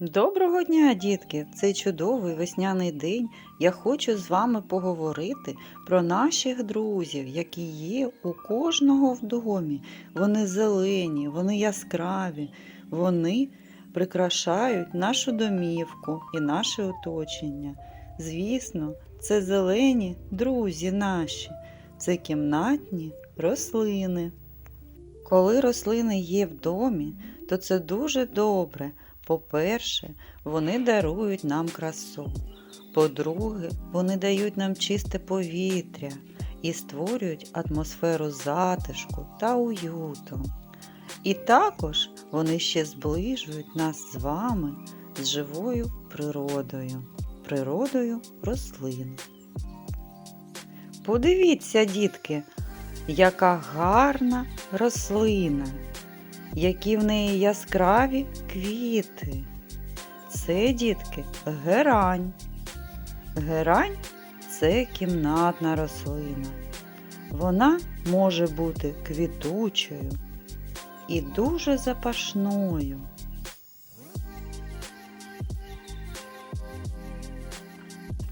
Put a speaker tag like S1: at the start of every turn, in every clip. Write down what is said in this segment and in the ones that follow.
S1: Доброго дня, дітки! В цей чудовий весняний день я хочу з вами поговорити про наших друзів, які є у кожного в домі. Вони зелені, вони яскраві, вони прикрашають нашу домівку і наше оточення. Звісно, це зелені друзі наші, це кімнатні рослини. Коли рослини є в домі, то це дуже добре. По-перше, вони дарують нам красу. По-друге, вони дають нам чисте повітря і створюють атмосферу затишку та уюту. І також вони ще зближують нас з вами з живою природою, природою рослин. Подивіться, дітки, яка гарна рослина які в неї яскраві квіти. Це, дітки, герань. Герань це кімнатна рослина. Вона може бути квітучою і дуже запашною.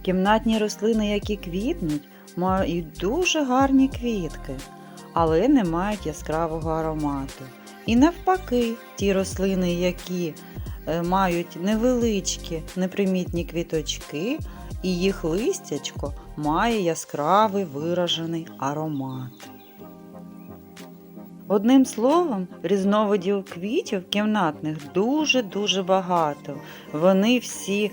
S1: Кімнатні рослини, які квітнуть, мають дуже гарні квітки, але не мають яскравого аромату. І навпаки, ті рослини, які е, мають невеличкі непримітні квіточки, і їх листячко має яскравий виражений аромат. Одним словом, різновидів квітів кімнатних дуже-дуже багато. Вони всі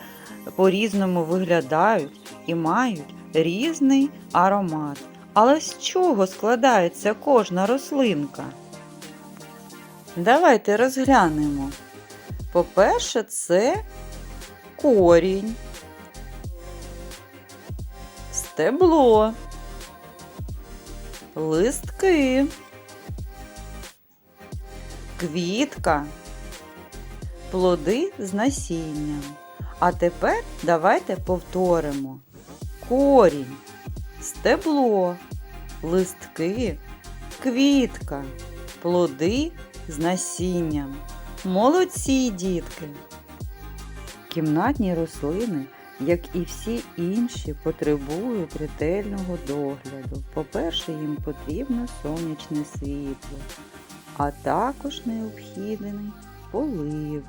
S1: по-різному виглядають і мають різний аромат. Але з чого складається кожна рослинка? Давайте розглянемо. По-перше, це корінь, стебло, листки, квітка, плоди з насінням. А тепер давайте повторимо. Корінь, стебло, листки, квітка, плоди з насінням. Молодці дітки! Кімнатні рослини, як і всі інші, потребують ретельного догляду. По-перше, їм потрібно сонячне світло, а також необхідний полив.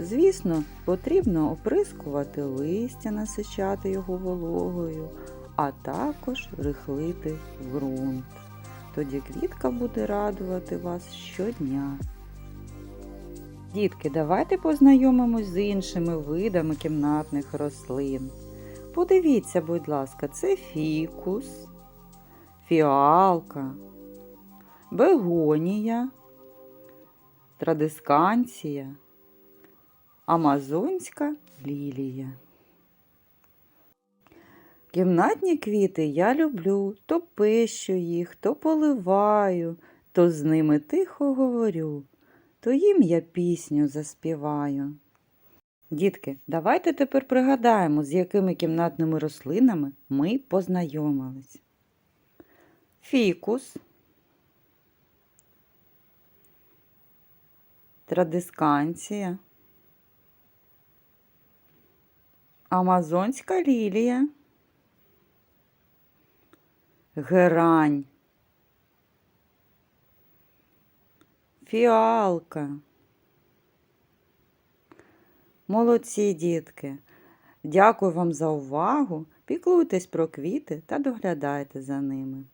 S1: Звісно, потрібно оприскувати листя, насичати його вологою, а також рихлити ґрунт тоді квітка буде радувати вас щодня. Дітки, давайте познайомимось з іншими видами кімнатних рослин. Подивіться, будь ласка, це фікус, фіалка, бегонія, традисканція, амазонська лілія. Кімнатні квіти я люблю, то пищу їх, то поливаю, то з ними тихо говорю, то їм я пісню заспіваю. Дітки, давайте тепер пригадаємо, з якими кімнатними рослинами ми познайомились. Фікус, традисканція, амазонська лілія герань, фіалка. Молодці дітки! Дякую вам за увагу. Піклуйтесь про квіти та доглядайте за ними.